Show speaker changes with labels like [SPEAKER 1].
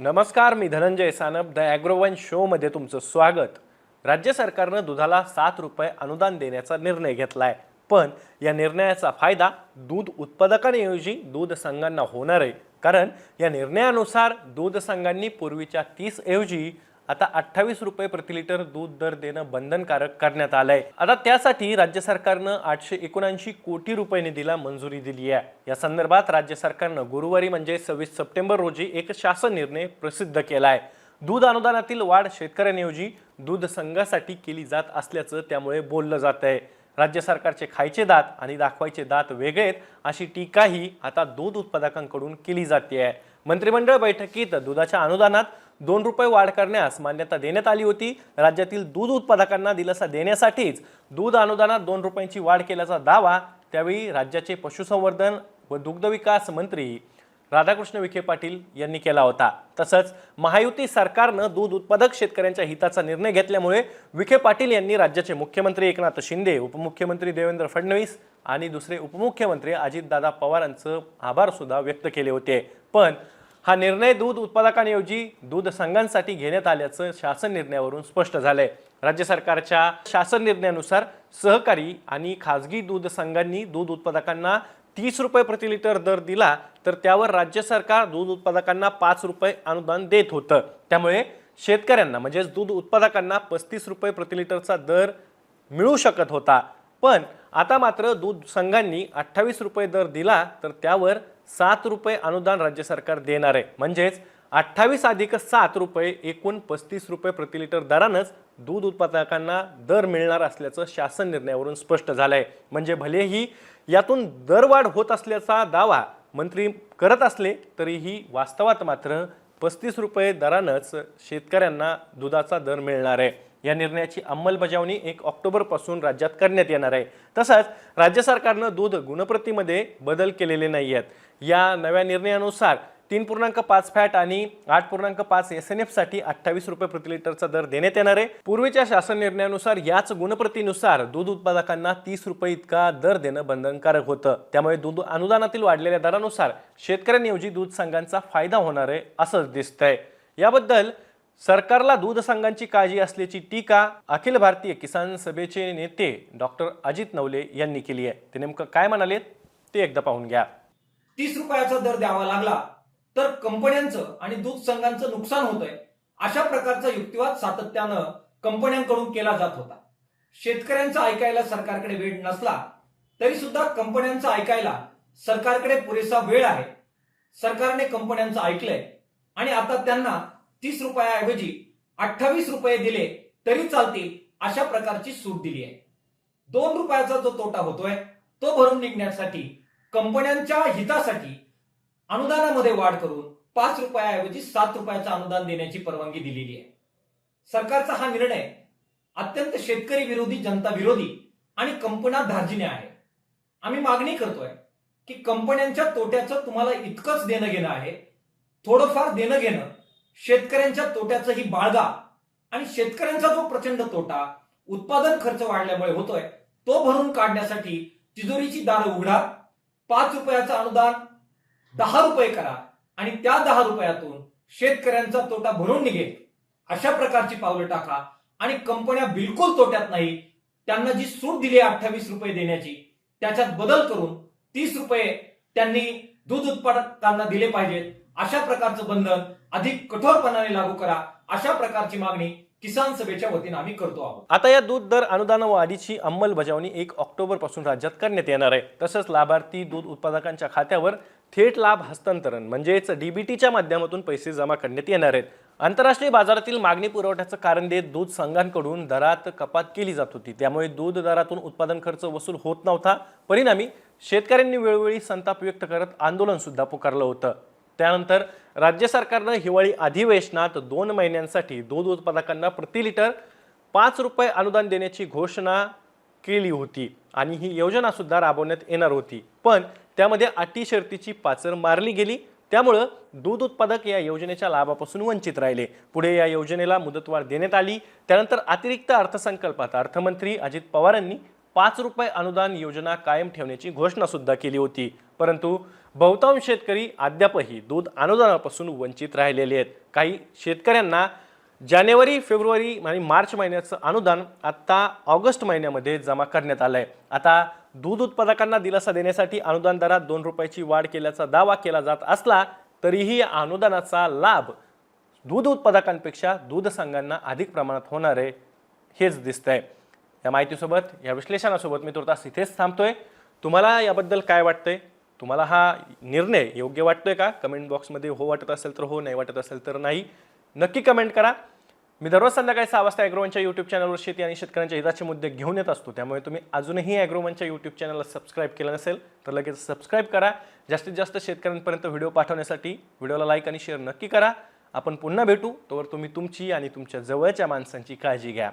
[SPEAKER 1] नमस्कार मी धनंजय सानप द ॲग्रोवन शोमध्ये तुमचं स्वागत. राज्य सरकारनं दुधाला सात रुपये अनुदान देण्याचा निर्णय घेतला आहे पण या निर्णयाचा फायदा दूध उत्पादकांऐवजी दूध संघांना होणार आहे. कारण या निर्णयानुसार दूध संघांनी पूर्वीच्या तीस ऐवजी आता अठ्ठावीस रुपये प्रति लिटर दूध दर देणं बंधनकारक करण्यात आलंय. आता त्यासाठी राज्य सरकारनं आठशे एकोणऐंशी कोटी रुपये निधीला मंजुरी दिली आहे. या संदर्भात राज्य सरकारनं गुरुवारी म्हणजे सव्वीस सप्टेंबर रोजी एक शासन निर्णय प्रसिद्ध केला आहे दूध अनुदानातील वाढ शेतकऱ्यांऐवजी दूध संघासाठी केली जात असल्याचं त्यामुळे बोललं जात आहे राज्य सरकारचे खायचे दात आणि दाखवायचे दात वेगळे आहेत अशी टीकाही आता दूध उत्पादकांकडून केली जाते आहे मंत्रिमंडळ बैठकीत दुधाच्या अनुदानात दोन रुपये वाढ करण्यास मान्यता देण्यात आली होती. राज्यातील दूध उत्पादकांना दिलासा देण्यासाठीच दूध अनुदानात दोन रुपयांची वाढ केल्याचा दावा त्यावेळी राज्याचे पशुसंवर्धन व दुग्धविकास मंत्री राधाकृष्ण विखे पाटील यांनी केला होता. तसंच महायुती सरकारनं दूध उत्पादक शेतकऱ्यांच्या हिताचा निर्णय घेतल्यामुळे विखे पाटील यांनी राज्याचे मुख्यमंत्री एकनाथ शिंदे उपमुख्यमंत्री देवेंद्र फडणवीस आणि दुसरे उपमुख्यमंत्री अजितदादा पवारांचं आभारसुद्धा व्यक्त केले होते. पण हा निर्णय दूध उत्पादकांऐवजी दूध संघांसाठी घेण्यात आल्याचं शासन निर्णयावरून स्पष्ट झालंय. राज्य सरकारच्या शासन निर्णयानुसार सहकारी आणि खाजगी दूध संघांनी दूध उत्पादकांना तीस रुपये प्रति लिटर दर दिला तर त्यावर राज्य सरकार दूध उत्पादकांना पाच रुपये अनुदान देत होतं. त्यामुळे शेतकऱ्यांना म्हणजेच दूध उत्पादकांना पस्तीस रुपये प्रति लिटरचा दर मिळू शकत होता. पण आता मात्र दूध संघांनी अठ्ठावीस रुपये दर दिला तर त्यावर सात रुपये अनुदान राज्य सरकार देणार. आहे म्हणजेच अठ्ठावीस अधिक सात रुपये एकूण पस्तीस रुपये प्रति लिटर दरानंच दूध उत्पादकांना दर मिळणार असल्याचं शासन निर्णयावरून स्पष्ट झालं आहे म्हणजे भलेही यातून दरवाढ होत असल्याचा दावा मंत्री करत असले तरीही वास्तवात मात्र पस्तीस रुपये दरानंच शेतकऱ्यांना दुधाचा दर मिळणार आहे. या निर्णयाची अंमलबजावणी एक ऑक्टोबरपासून राज्यात करण्यात येणार आहे. तसंच राज्य सरकारनं दूध गुणप्रतीमध्ये बदल केलेले नाही आहेत. या नव्या निर्णयानुसार तीन पूर्णांक पाच फॅट आणि आठ पूर्णांक पाच एस एन एफसाठी अठ्ठावीस रुपये प्रति लिटरचा दर देण्यात येणार आहे. पूर्वीच्या शासन निर्णयानुसार याच गुणप्रतीनुसार दूध उत्पादकांना तीस रुपये इतका दर देणं बंधनकारक होतं. त्यामुळे दूध अनुदानातील वाढलेल्या दरानुसार शेतकऱ्यांऐवजी दूध संघांचा फायदा होणार आहे असंच दिसतंय. याबद्दल सरकारला दूध संघांची काळजी असल्याची टीका अखिल भारतीय किसान सभेचे नेते डॉक्टर अजित नवले यांनी केली आहे. ते नेमकं काय म्हणाले ते एकदा पाहून घ्या.
[SPEAKER 2] तीस रुपयाचा दर द्यावा लागला तर कंपन्यांचं आणि दूध संघांचं नुकसान होतंय. अशा प्रकारचा युक्तिवाद सातत्यानं कंपन्यांकडून केला जात होता. शेतकऱ्यांचं ऐकायला सरकारकडे वेळ नसला तरी सुद्धा कंपन्यांचं ऐकायला सरकारकडे पुरेसा वेळ आहे. सरकारने कंपन्यांचं ऐकलंय आणि आता त्यांना तीस रुपयाऐवजी अठ्ठावीस रुपये दिले तरी चालतील अशा प्रकारची सूट दिली आहे. दोन रुपयाचा जो तोटा होतोय तो भरून निघण्यासाठी कंपन्यांच्या हितासाठी अनुदानामध्ये वाढ करून पाच रुपयाऐवजी सात रुपयाचं अनुदान देण्याची परवानगी दिलेली आहे. सरकारचा हा निर्णय अत्यंत शेतकरी विरोधी जनता विरोधी आणि कंपन्या धार्जिने आहे. आम्ही मागणी करतोय की कंपन्यांच्या तोट्याचं तुम्हाला इतकंच देणं घेणं आहे थोडंफार देणं घेणं शेतकऱ्यांच्या तोट्याचंही बाळगा. आणि शेतकऱ्यांचा जो प्रचंड तोटा उत्पादन खर्च वाढल्यामुळे होतोय तो भरून काढण्यासाठी तिजोरीची दार उघडा पाच रुपयाचं अनुदान दहा रुपये करा आणि त्या दहा रुपयातून शेतकऱ्यांचा तोटा भरून निघेल अशा प्रकारची पावलं टाका आणि कंपन्या बिलकुल तोट्यात नाही. त्यांना जी सूट दिली आहे अठ्ठावीस रुपये देण्याची त्याच्यात बदल करून तीस रुपये त्यांनी दूध उत्पादकांना दिले पाहिजेत. अशा प्रकारचं बंधन अधिक कठोरपणाने लागू करा अशा प्रकारची मागणी किसान सभेच्या वतीनं आम्ही करतो आहोत.
[SPEAKER 1] आता या दूध दर अनुदान वाढीची अंमलबजावणी एक ऑक्टोबरपासून राज्यात करण्यात येणार आहे. तसंच लाभार्थी दूध उत्पादकांच्या खात्यावर थेट लाभ हस्तांतरण म्हणजेच डीबीटीच्या माध्यमातून पैसे जमा करण्यात येणार आहेत. आंतरराष्ट्रीय बाजारातील मागणी पुरवठ्याचं कारण देत दूध संघांकडून दरात कपात केली जात होती. त्यामुळे दूध दरातून उत्पादन खर्च वसूल होत नव्हता. परिणामी शेतकऱ्यांनी वेळोवेळी संताप व्यक्त करत आंदोलन सुद्धा पुकारलं होतं. त्यानंतर राज्य सरकारनं हिवाळी अधिवेशनात दोन महिन्यांसाठी दूध उत्पादकांना प्रति लिटर पाच रुपये अनुदान देण्याची घोषणा केली होती. आणि ही योजनासुद्धा राबवण्यात येणार होती. पण त्यामध्ये अटी शर्तीची पाचर मारली गेली. त्यामुळं दूध उत्पादक या योजनेच्या लाभापासून वंचित राहिले. पुढे या योजनेला मुदतवाढ देण्यात आली. त्यानंतर अतिरिक्त अर्थसंकल्पात अर्थमंत्री अजित पवारांनी पाच रुपये अनुदान योजना कायम ठेवण्याची घोषणासुद्धा केली होती. परंतु बहुतांश शेतकरी अद्यापही दूध अनुदानापासून वंचित राहिलेले आहेत. काही शेतकऱ्यांना जानेवारी फेब्रुवारी आणि मार्च महिन्याचं अनुदान आत्ता ऑगस्ट महिन्यामध्ये जमा करण्यात आलं आहे आता दूध उत्पादकांना दिलासा देण्यासाठी अनुदान दरात दोन रुपयाची वाढ केल्याचा दावा केला जात असला तरीही या अनुदानाचा लाभ दूध उत्पादकांपेक्षा दूध संघांना अधिक प्रमाणात होणार आहे हेच दिसतंय. या माहितीसोबत या विश्लेषणासोबत मी तुर्तास इथेच थांबतोय. तुम्हाला याबद्दल काय वाटतंय? तुम्हाला हा निर्णय योग्य वाटतोय का? कमेंट बॉक्समध्ये हो वाटत असेल तर हो नाही वाटत असेल तर नाही. नक्की कमेंट करा. मी दररोज संध्याकाळी सहा वाजता ॲग्रोवनच्या यूट्यूब चॅनलवर शेती आणि शेतकऱ्यांच्या हिताचे मुद्दे घेऊन येत असतो. त्यामुळे तुम्ही अजूनही ॲग्रोवनच्या यूट्यूब चॅनलला सबस्क्राईब केलं नसेल तर लगेच सबस्क्राईब करा. जास्तीत जास्त शेतकऱ्यांपर्यंत व्हिडिओ पाठवण्यासाठी व्हिडिओला लाईक आणि शेअर नक्की करा. आपण पुन्हा भेटू. तोवर तुम्ही तुमची आणि तुमच्या जवळच्या माणसांची काळजी घ्या.